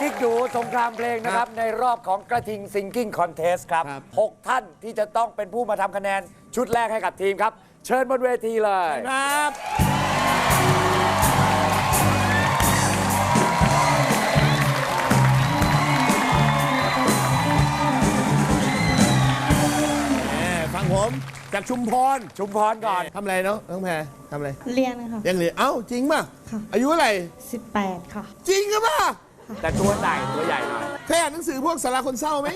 กิ๊กดูสงครามเพลงนะครับ ในรอบของกระทิงซิงกิ้งคอนเทสครับ ครับหกท่านที่จะต้องเป็นผู้มาทำคะแนนชุดแรกให้กับทีมครับ เชิญบนเวทีเลย ครับแหมฟังผม จากชุมพรชุมพรก่อน ทำอะไรเนาะน้องแพรทำอะไร เรียนค่ะ ยังเรียนเอ้า จริงป่ะ ค่ะ อายุเท่าไหร่ 18 ค่ะ จริงหรือเปล่า แต่ตัวใหญ่ตัวใหญ่หน่อย เคยอ่านหนังสือพวกสาราคนเศร้าไหม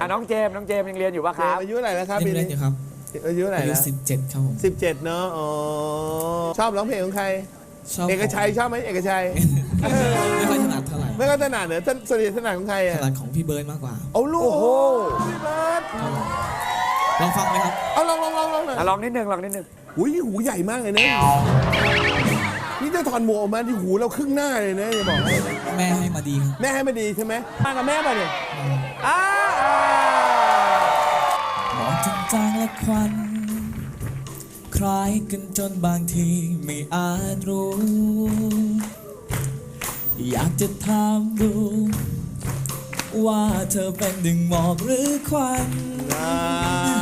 อะน้องเจมส์น้องเจมส์ยังเรียนอยู่ปะครับ อายุเท่าไหร่แล้วครับยังปีเล่นี้นอยู่ครับอายุเท่าไหร่อายุแล้วสิบเจ็ดครับผมสิบเจ็ดเนาะอ๋อชอบร้องเพลงของใคร ชอบเอกชัยชอบไหมเอกชัย ไม่ค่อยถนัดเท่าไหร่ไม่ก็ถนัดเหรอท่านสนิทถนัดของใครถอะนัดของพี่เบิร์ดมากกว่าเอาลูกโอ้โหพี่เบิร์ดลองฟังไหมครับ เอาลองลองลองลองหน่อยอะลองนิดนึงลองนิดนึงหูยหูใหญ่มากเลยนะ นี่ถ้าถอนหมวกออกมาที่หูเราครึ่งหน้าเลยนะจะบอกให้แม่ให้มาดีครับแม่ให้มาดีใช่ไหมมากับแม่ป่ะเนี่ยอ่าอ่าหมอกจางๆและควัน คล้ายกันจนบางทีไม่อาจรู้ อยากจะถามดู ว่าเธอเป็นดึงหมอกหรือควันโอเ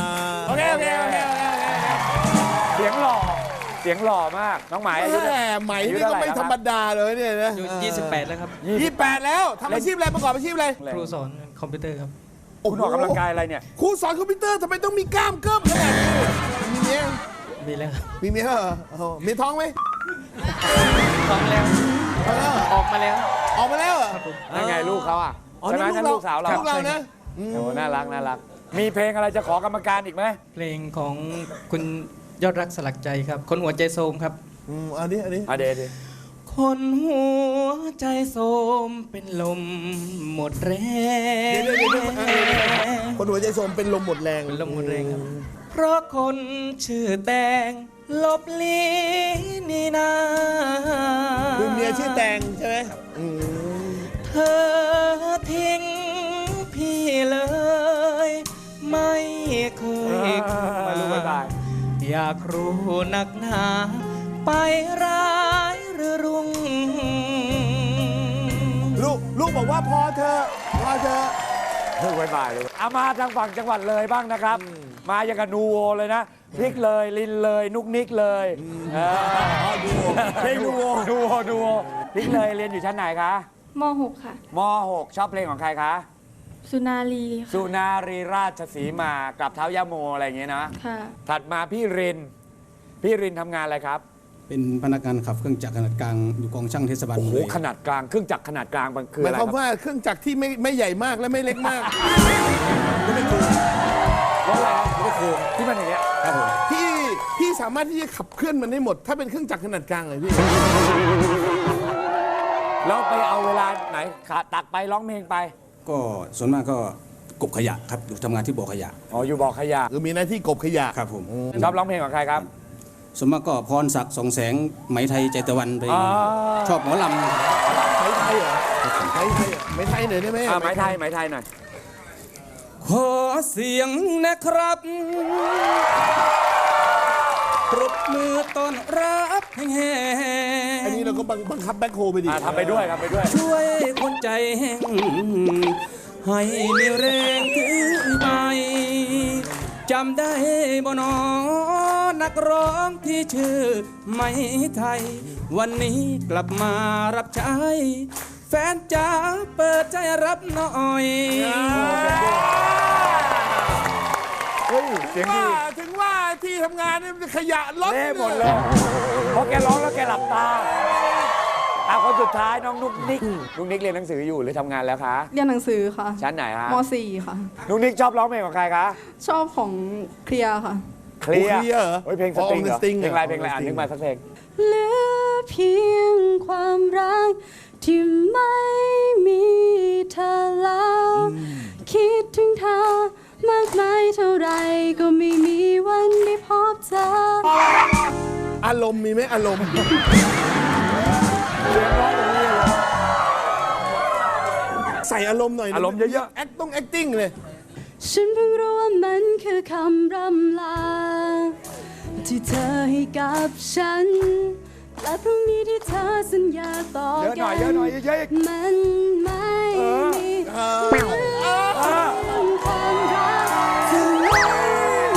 เสียงหล่อมาก น้องหมายอายุแหเท่าไหร่มไหมนี่ก็ไม่ธรรมดาเลยเนี่ยนะอายุ28 แล้วครับ ยี่แปดแล้วทำอาชีพอะไรประกอบอาชีพอะไรครูสอนคอมพิวเตอร์ครับ คุณออกกำลังกายอะไรเนี่ย ครูสอนคอมพิวเตอร์ทำไมต้องมีกล้ามเกิ้มขนาดนี้มีเมียมีแล้วครับมีเมียเหรอโอ้โหมีท้องไหมท้องแล้ว เอาแล้วออกมาแล้ว ออกมาแล้วเหรอนั่นไงลูกเขาอะอ๋อใช่ไหมนั่นั่นนลูลูกกสาวเราลูกเรานะโอ้น่ารักน่ารัก มีเพลงอะไรจะขอกรรมการอีกไหมเพลงของคุณ ยอดรักสลักใจครับ คนหัวใจโทรมครับ อืมอันนี้อันนี้ อะเดยวดิคนหัวใจโทรมเป็นลมหมดแรเดี๋ยวงเดี๋ยวเดี๋ยวเดี๋ยว คนหัวใจโสมเป็นลมหมดแรงเป็นลมหมดแรงครับ เพราะคนชื่อแตงลบลีนี่นาคือเมียชื่อแตงใช่ไหมอืมเธอทิ้งพี่เลย ไม่เคย มาลูกบ๊ายบาย อยากรู้นักหนา ไปร้ายหรือรุ่ง ลูกลูกบอกว่าพอเธอะพอเธอะลูกบ๊ายบายลูกเอามาทางฝั่งจังหวัดเลยบ้างนะครับ มาอย่างกับนูโวเลยนะพริกเลยลินเลยนุกนิกเลยเออเพลงดูโวดูโวดูโวพริกเลยเรียนอยู่ชั้นไหนคะม .6 ค่ะม .6 ชอบเพลงของใครคะ สุนารีค่ะสุนารีราชสีมากลับเท้ายาโมอะไรอย่างเงี้ยนะค่ะ ถัดมาพี่ริน พี่รินทำงานอะไรครับเป็นพนักงานขับเครื่องจักรขนาดกลางอยู่กองช่างเทศบาลโอ้เมืโหองเลยขนาดกลางเครื่องจักรขนาดกลางมันคือหมาอะยไรความครับว่าเครื่องจักรที่ไม่ไม่ใหญ่มากและไม่เล็กมากเพราะอะไรที่มันอย่างเงี้ยครับผมพี่พี่สามารถที่จะขับเคลื่อนมันได้หมด ถ้าเป็นเครื่องจักรขนาดกลางเลยพี่ แล้วไปเอาเวลาไหนขาตักไปร้องเพลงไป ก็ส่วนมากก็กบขยะครับอยู่ทำงานที่บ่อขยะอ๋ออยู่บ่อขยะคือมีหน้าที่กบขยะครับผมชอบร้องเพลงของใครครับ ส่วนมากก็พรศักดิ์สองแสงไหมไทยใจตะวันไปอ๋อชอบหมอลไทยไทยเหรอไทยไทยเหรอไม่ไทยหน่อยได้ไหมอ่าไม้ไทยไม้ไทยหน่อยขอเสียงนะครับ ปรบมือต้อนรับแห่งอันนี้เราก็บังบังคับแบ็คโฮไปดิอ่าทำไปด้วยครับไปด้วยช่วยคนใจแห้งให้มีแรงถือไปจำได้บ่หนอนักร้องที่ชื่อไม่ไทย วันนี้กลับมารับใช้ แฟนจ๋าเปิดใจรับหน่อย เฮ้ยเสียงดีว่าถึงว่า ที่ทำงานเนี่ยมันขยะล้นเล่หมดเลยเพราะแกร้องแล้วแกหลับตาอะคนสุดท้ายน้องนุกนิกนุกนิกเรียนหนังสืออยู่หรือทำงานแล้วคะเรียนหนังสือค่ะชั้นไหนฮะม .4 ค่ะ นุกนิกชอบร้องเพลงของใครคะชอบของเคลียร์ค่ะ เคลียร์โอ้เคลียร์เหรอเฮ้ยเพลงสตริงเหรออ๋อ On the String เพลงอะไรเหรอเพลงอะไรอ่าน On the นึกมาสักเพลงเหลือเพียงความรักที่ไม่มีเธอแล้ว คิดถึงเธอ มากมายเท่าไรก็ไม่มีวันได้พบเธออารมณ์มีไหมอารมณ์ใส่อารมณ์หน่อยอารมณ์เยอะๆ แอคต้อง acting เลย ฉันเพิ่งรู้ว่ามันคือคำรำลา ที่เธอให้กับฉัน และพรุ่งนี้ที่เธอสัญญาต่อเยอะหกัน่อยเยอะหน่อยเยอะๆอีกมันไม่เออมี เออ เหมือนความรักจะไม่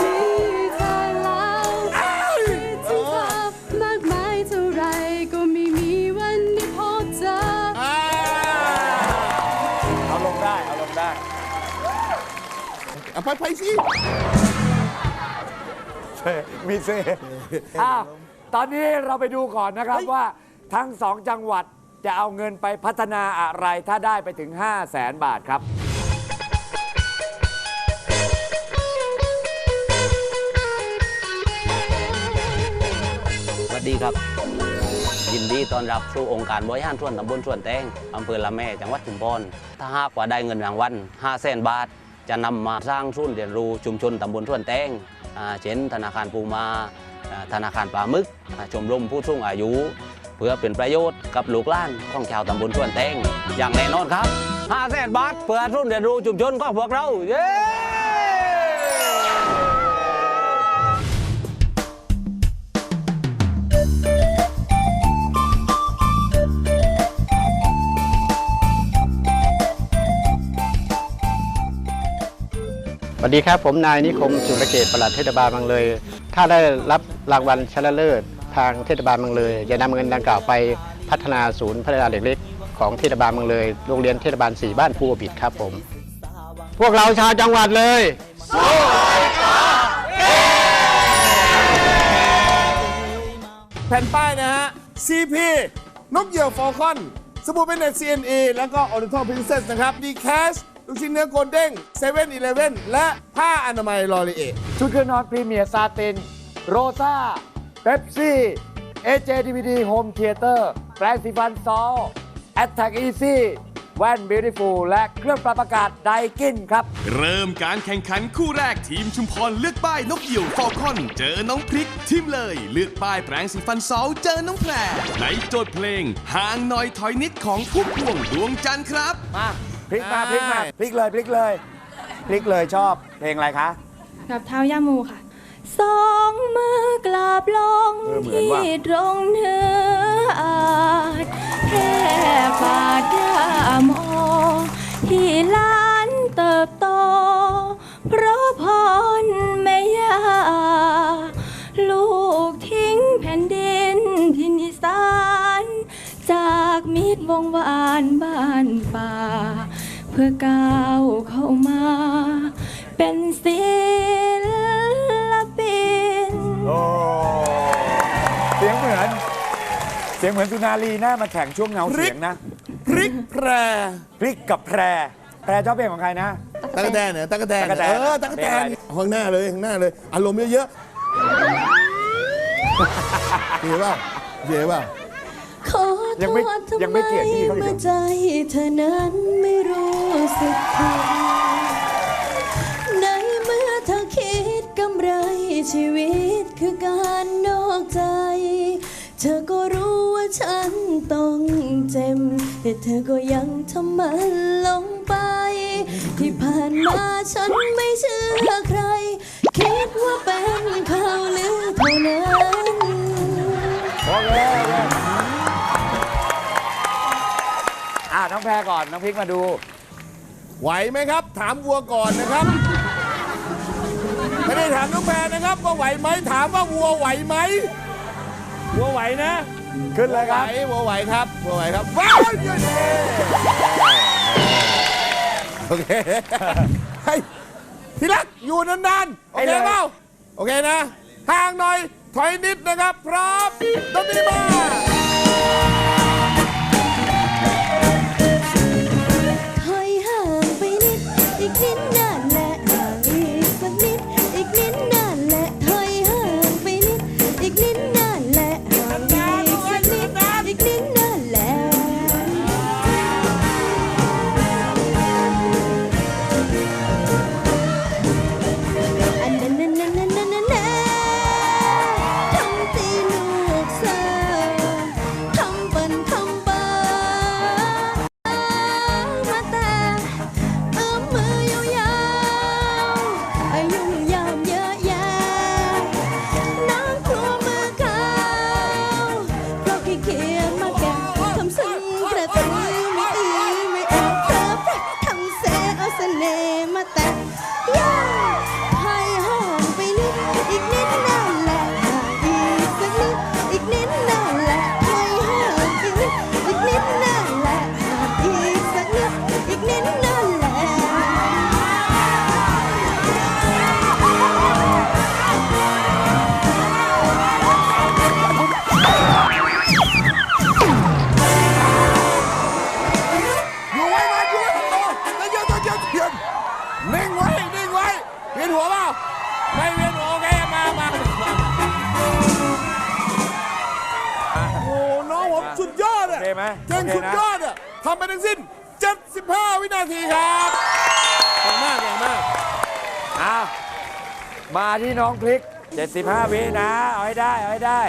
มีเธอแล้วคิดถึงเธอมากมายเท่าไรก็ไม่มีวันได้พบเจออ่าเอาลงได้ เอาลงได้เอาไปไปสิมีเซอ้าวตอนนี้เราไปดูก่อนนะครับว่าทั้งสองจังหวัดจะเอาเงินไปพัฒนาอะไรถ้าได้ไปถึง 5 0 0แสนบาทครับ ดีครับ ยินดีต้อนรับสู่องค์การบริหารส่วนตำบลส่วนแตงอำเภอละแม่จังหวัดชุมพรถ้าหากว่าได้เงินรางวัล5แสนบาท จะนำมาสร้างศูนย์เรียนรู้ชุมชนตำบลส่วนแตงเช่นธนาคารปูมา ธนาคารปลาหมึก ชมรมผู้สูงอายุ เพื่อเป็นประโยชน์กับลูกหลานของชาวตำบลส่วนแตงอย่างแน่นอนครับ5แสนบาทเพื่อศูนย์เรียนรู้ชุมชนของพวกเราเย้ วัสดีครับ ผมนายนิคมสุรเกตประหลัดเทศบาลบางเลย ถ้าได้รับรางวัลชนะเลิศทางเทศบาลบางเลยจะนำเงินดังกล่าวไปพัฒนาศูนย์พัฒนาเด็กเล็กของเทศบาลบางเลย โรงเรียนเทศบาลสีบ้านภูบิดครับผม พวกเราชาวจังหวัดเลยแผ่นป้ายนะฮะ CP นกเหยี่ยวฟอลคอน สบู่เป็นเน็ต CNE แล้วก็ออริทอลพินเซสนะครับดีแคช ลูกชิ้นเนื้อโกลเด้งเซเว่นอีเลฟเว่นและผ้าอนามัยลอรีเอชุดเครื่องนอนพรีเมียร์ซาติน โรซาเ e ปซี่เอเจดีวีดีโฮมเทเตอร์แปรงสีฟันซอลแอตแทกอีซี่แว่นบิวตี้ฟูลและเครื่องปรับอากาศไดกินครับ เริ่มการแข่งขันคู่แรกทีมชุมพรเลือกป้ายนกเหยี่ยวฟอลคอน เจอน้องพริกทีมเลย เลือกป้ายแปรงสีฟันเสาเจอน้องแพรในโจทย์เพลงห่างหน่อยถอยนิดของพุ่มพวงดวงจันทร์ครับ มา พลิกมาพลิกมาพลิกเลยพลิกเลยพลิกเลยชอบเพลงอะไรคะกับเท้าย่าโมค่ะ สองมือกราบลงเออเหมือนที่ว่ะตรงเนื้ออาจแค่บาดย่าโมที่ล้านเติบโต เพราะพรแม่ยาลูกทิ้งแผ่นดินทินอีสาน จากมิตรวงวานบ้านป่า เพื่อก้าวเข้ามา เป็นศิลปิน โอ้เสียงเหมือน เสียงเหมือนสุนารีน่ามาแข่งช่วงเงาเสียงนะพริกแพรพริกกับแพร แพรชอบเพลงของใครนะตะกะแตนเนี่ยตะกะแตนตั๊กกะแตน เออตะกะแตนเป็นอะไรข้างหน้าเลยข้างหน้าเลย อารมณ์เยอะๆเห็นป่ะเห็นป่ะ ขอโท ยังไม่ษทำยังไมไม่เกลียดพี่เขาอีกเหรอ เมื่อใจเธอนั้นไม่รู้สึกผิดในเมื่อเธอคิดกำไรชีวิตคือการนอกใจ เธอก็รู้ว่าฉันต้องเจ็บแต่เธอก็ยังทำมันลงไป ที่ผ่านมาฉันไม่เชื่อใคร คิดว่าเป็นข่าวลือเท่านั้นโอเคโอเคอ่า น้องแพรก่อน น้องพริกมาดู ไหวไหมครับ ถามวัวก่อนนะครับ ไม่ได้ถามน้องแพรนะครับว่าไหวไหมถามว่าวัวไหวไหมวัวไหวนะ ขึ้นเลยไหควรับวัวไหวครับวัวไหวครับว้าวเย้โอเคเฮ้ยที่รักอยู่นานๆ โอเคเปล่าโอเคนะห่างหน่อย ถอยนิดนะครับ พร้อมดนตรีมา ทำไปทั้งสิ้น 75 วินาทีครับเก่งมากเก่งมากอ้าวมาที่น้องพริก 75 วินะ เอาให้ได้ เอาให้ได้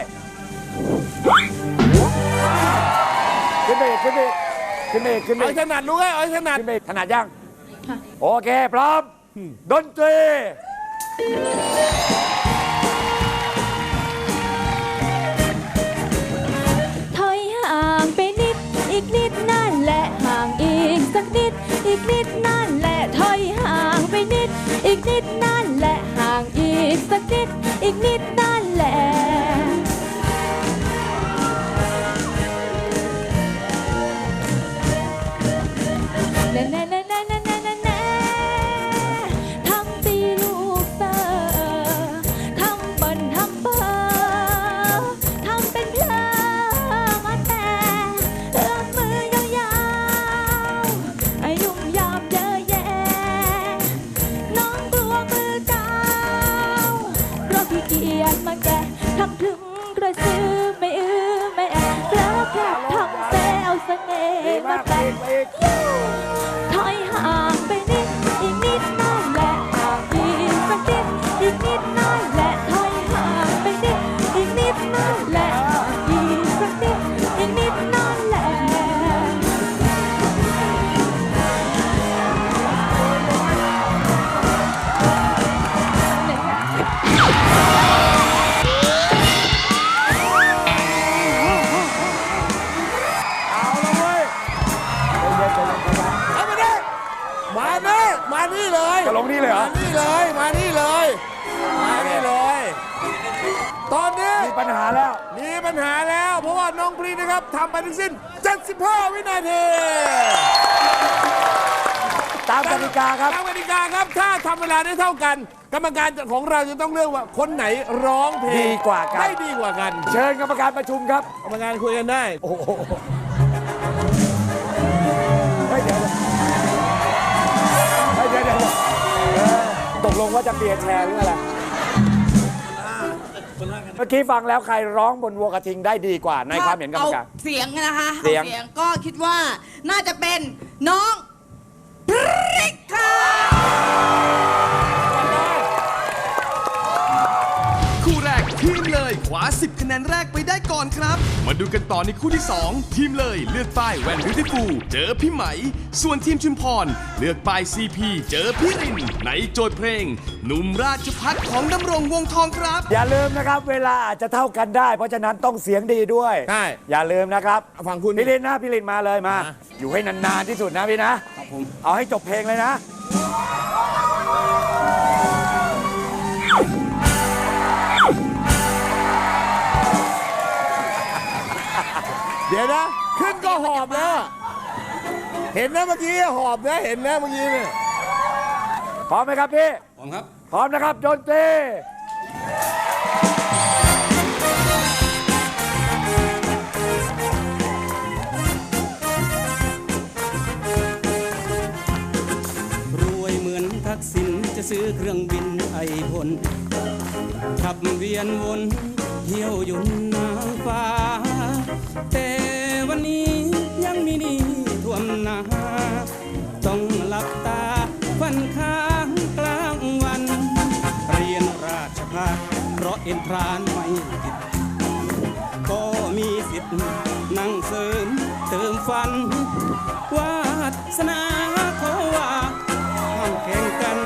ขึ้นไปอีกขึ้นไปอีกขึ้นไปอีกขึ้นไปเอาอีให้กถนัดลูกเอ้ยเอาให้ถนัด ขึ้นไปอีกถนัดยัง โอเค พร้อม ดนตรีถ อีกนิดนั่นแหละถอยห่างไปนิด อีกนิดนั่นแหละห่างอีกสักนิด อีกนิดนั่น แกทำถึงกระซื้อไม่อื้อไม่แอบแล้วแค่ทำแซลเสน่ห์มาแต่อีกไป นี่เลยเหรอมานี่เลย มานี่เลย มานี่เลย ตอนนี้มีปัญหาแล้ว มีปัญหาแล้ว เพราะว่าน้องพลีนะครับทำไปทั้งสิ้น 75 วินาทีตามกติกาครับ ตามกติกาครับ ถ้าทำเวลาได้เท่ากัน กรรมการของเราจะต้องเลือกว่าคนไหนร้องเพลงดีกว่ากันได้ดีกว่ากัน เชิญกรรมการประชุมครับ กรรมการคุยกันได้ โอ้ ลงว่าจะเปลี่ยนแชร์หรืออะไรเมื่อกี้ฟังแล้วใครร้องบนวัวกระทิงได้ดีกว่าในความเห็นกรรมการ เอาเสียงนะคะเสียง อาเสียงก็คิดว่าน่าจะเป็นน้องพริกค่ะ 10 คะแนนแรกไปได้ก่อนครับ มาดูกันต่อในคู่ที่ 2 ทีมเลยเลือกป้ายแวนบิวตี้ฟูลเจอพี่ไหม ส่วนทีมชุมพร เลือกป้ายซีพีเจอพี่ริน ในโจทย์เพลง หนุ่มราชพัฒของดำรงวงทองครับ อย่าลืมนะครับ เวลาอาจจะเท่ากันได้ เพราะฉะนั้นต้องเสียงดีด้วยใช่อย่าลืมนะครับฟังคุณพี่ลินนะพี่ลินมาเลยมามา อยู่ให้นานๆที่สุดนะพี่นะครับผมเอาให้จบเพลงเลยนะ เดี๋ยวนะ ขึ้นก็หอบแล้ว เห็นนะเมื่อกี้หอบนะเห็นนะเมื่อกี้เนี่ยพร้อมไหมครับพี่ พร้อมครับ พร้อมนะครับดนตรีรวยเหมือนทักษิณจะซื้อเครื่องบินไอพลขับเวียนวนเที่ยวหยุนนางฟ้า แต่วันนี้ยังมีนี่ท่วมหนาต้องหลับตาฟันค้างกลางวัน เรียนราชพัฒเพราะเอ็นทรานไม่ติด ก็มีสิทธิ์นั่งเสริมเติมฟันวาสนาเขาว่าห้ามแข่งกัน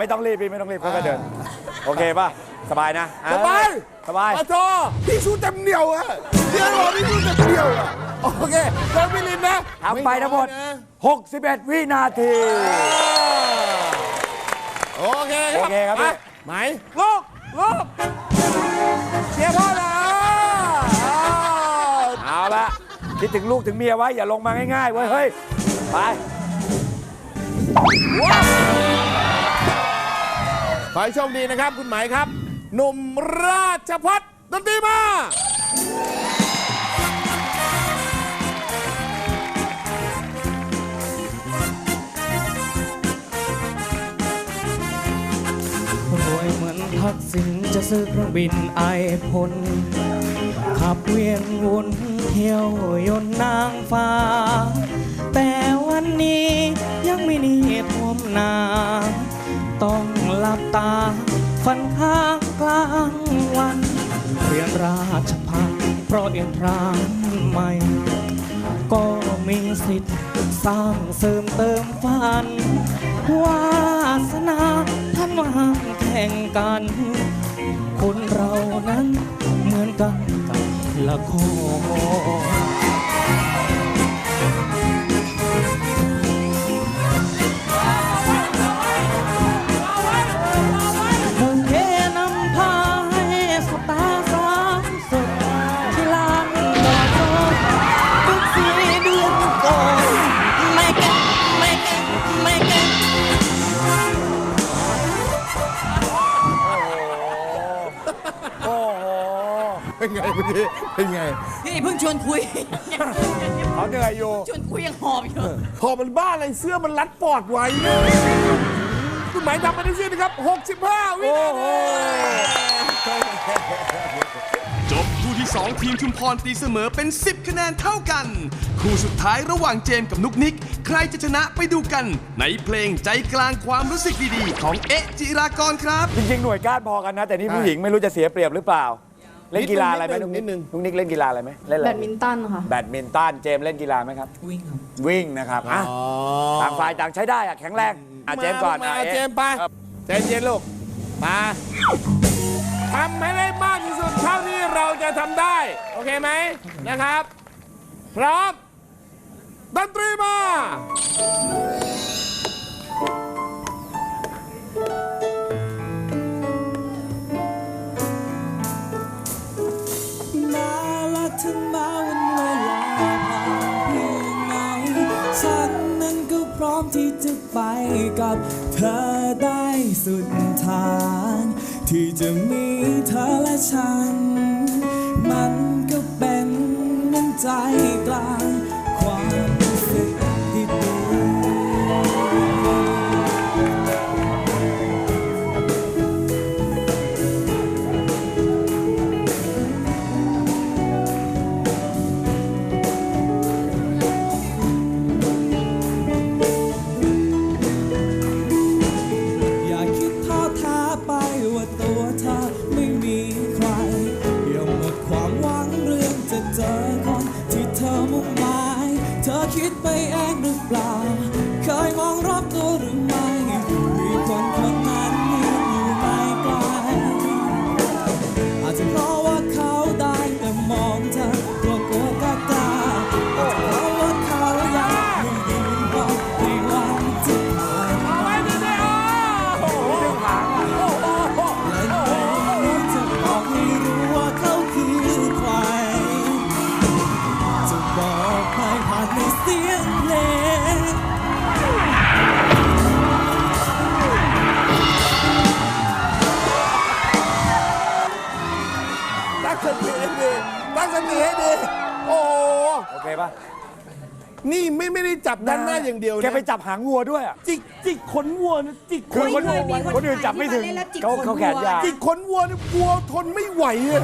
ไม่ต้องรีบพี่ไม่ต้องรีบค่อยๆเดิน โอเคป่ะ สบายนะสบายสบายปะโทพี่ชูเต็มเหนียวอะเดี๋ยวบอกพี่ชูเต็มเหนียวอะโอเคแล้วพี่ลินนะทำไปทั้งหมด ไน้อยนะ61 วินาที โอเคครับโอเคครับพี่ มาไหมลูกลูกเชียร์พ่อแล้ว เอาละคิดถึงลูกถึงเมียไว้ อย่าลงมาง่ายๆเว้ย เฮ้ย ไป ขอให้โชคดีนะครับ คุณหมายครับ หนุ่มราชพัฒน์ดนตรีมา รวยเหมือนทักษิณจะซื้อเครื่องบินไอพล ขับเวียนวนเที่ยวยนต์นางฟ้า แต่วันนี้ยังไม่นีท่วมนา ต้องหลับตา ฝันข้างกลางวันเรียนราชพัฒเพราะเรียนทรานใหม่ ก็มีสิทธิ์สร้างเสริมเติมฝันวาสนาท่านวางแข่งกัน คนเรานั้นเหมือนกันกับละคร เป็นไงเมื่อกี้เป็นไงนี่เพิ่งชวนคุย เขาเหนื่อยอยู่ชวนคุยยังหอบอยู่พอมันบ้าอะไรเสื้อมันรัดปอดไว้คุณหมายทำไปได้สิ้นนะครับ 65 วินาทีจบคู่ที่ 2 ทีมชุมพรตีเสมอเป็น 10 คะแนนเท่ากัน คู่สุดท้ายระหว่างเจมส์กับนุกนิก ใครจะชนะไปดูกัน ในเพลงใจกลางความรู้สึกดีๆ ของเอ๊ะจิรากรครับ จริงๆ หน่วยก้านพอกันนะ แต่นี่ผู้หญิงไม่รู้จะเสียเปรียบหรือเปล่า เล่นกีฬาอะไรไหมนินุ๊ดกนึนิงกนิดนึง นุ๊กนิกเล่นกีฬาอะไรไหมเล่นอะไรแบดมินตันค่ะ แบดมินตันเจมส์เล่นกีฬาไหมครับ วิ่งครับ วิ่งนะครับอะต่างฝ่ายต่างใช้ได้อะแข็งแรงอะเจมส์ก่อนมาอะเจเอ๊ะมส์ไปใจเย็นลูกมาทำให้ได้มากที่สุดเท่าที่เราจะทำได้ โอเคไหมนะครับ พร้อมดนตรีมามา ที่จะไปกับเธอได้สุดทาง ที่จะมีเธอและฉัน มันก็เป็นน้ำใจกลาง ไม่ไม่ได้จับด้านหน้าอย่างเดียวนะแกไปจับหางวัวด้วยอะจิกจิกขนวัวนะจิกขคือน คนวัวไว้คนอื่นจับไม่ถึงที่มาเล่นแล้วจิกเขาขนเขาแขนวัวยาวจิกขนวัวนี่วัวทนไม่ไหวอะ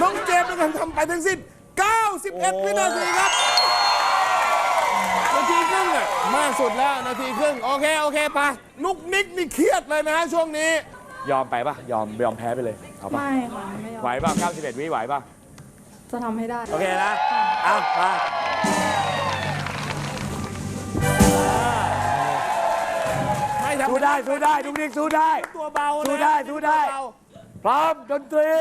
น้องเจมส์เป็นคนทำไปทั้งสิ้น 91 วินาทีครับนาทีครึ่งอะมากสุดแล้วนาทีครึ่งโอเคโอเคไปนุกนิกนี่เครียดเลยนะฮะช่วงนี้ ยอมไปป่ะยอมยอมแพ้ไปเลยเอาป่ะไม่ค่ะไม่ยอมไหวป่ะ91วิไหวป่ะจะทำให้ได้ โอเคนะเอาไป ไม่ทำสู้ได้สู้ได้ทุกนิกสู้ได้ ตัวเบานะสู้ได้สู้ได้ ตัวเบาพร้อมดนตรี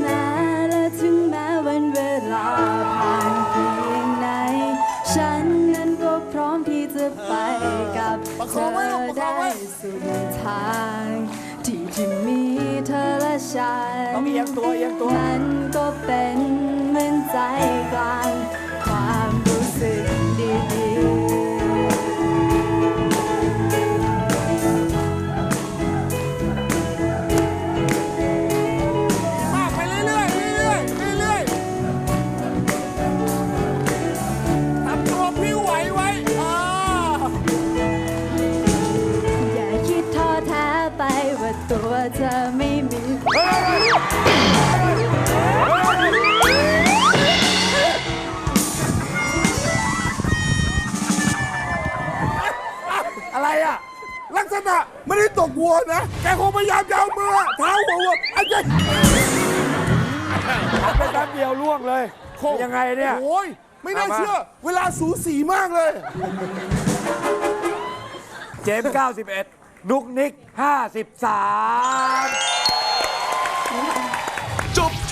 แม้และถึงแม้วันเวลาผ่านเพียงไหน ฉันนั้นก็พร้อมที่จะไปกับเธอได้สุดทาง ฉันต้องเอียงตัวเอียงตัว มันก็เป็นเหมือนใจกลาง ไม่ได้ตกวัวนะ แกคงพยายามจะเอามือเท้าหัววัวไอ้เจ๊ทำไปแป๊บเดียวล่วงเลยยังไงเนี่ยโอ้ยไม่น่าเอามาเชื่อ เวลาสูสีมากเลย เจมส์91 นุกนิก 53จบ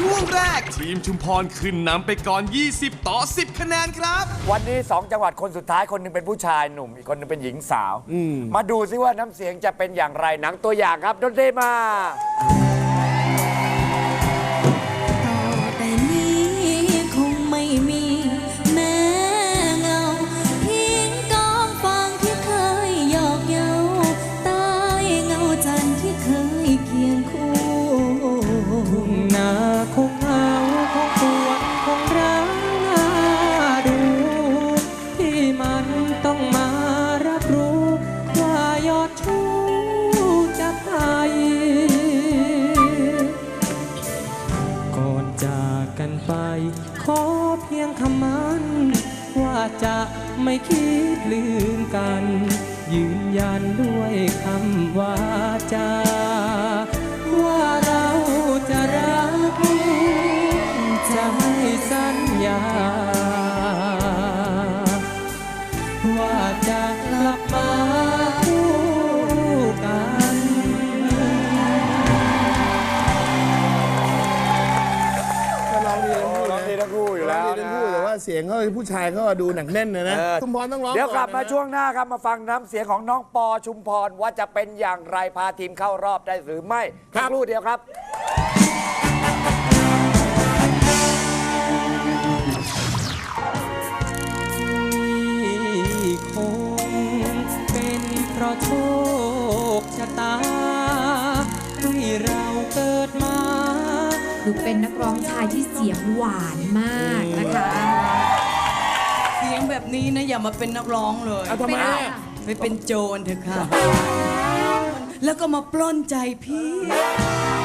ช่วงแรก ทีมชุมพรขึ้นนำไปก่อน 20 ต่อ 10 คะแนนครับ วันนี้ 2 จังหวัดคนสุดท้ายคนหนึงเป็นผู้ชายหนุ่ม อีกคนหนึงเป็นหญิงสาว มาดูซิว่าน้ำเสียงจะเป็นอย่างไรหนังตัวอย่างครับดนตรีมา ทั้งคู่ร้องดีทั้งคู่อยู่ร้แล้องวดีทั้งนะคู่แต่ว่าเสียงเขาผู้ชายเขาดูหนักแน่นนะนะเออ ชุมพรต้องร้องเดี๋ยวกลับมาอนนะช่วงหน้าครับมาฟังน้ำเสียงของน้องปอชุมพรว่าจะเป็นอย่างไรพาทีมเข้ารอบได้หรือไม่สักครู่เดียวครับ ที่คงเป็นเพราะโชค คือเป็นนักร้องชายที่เสียงหวานมากนะคะ เสียงแบบนี้นะอย่ามาเป็นนักร้องเลยเอาทำไมไม่ได้อะ ไปเป็นโจรเถอะค่ะ แล้วก็มาปล้นใจพี่เ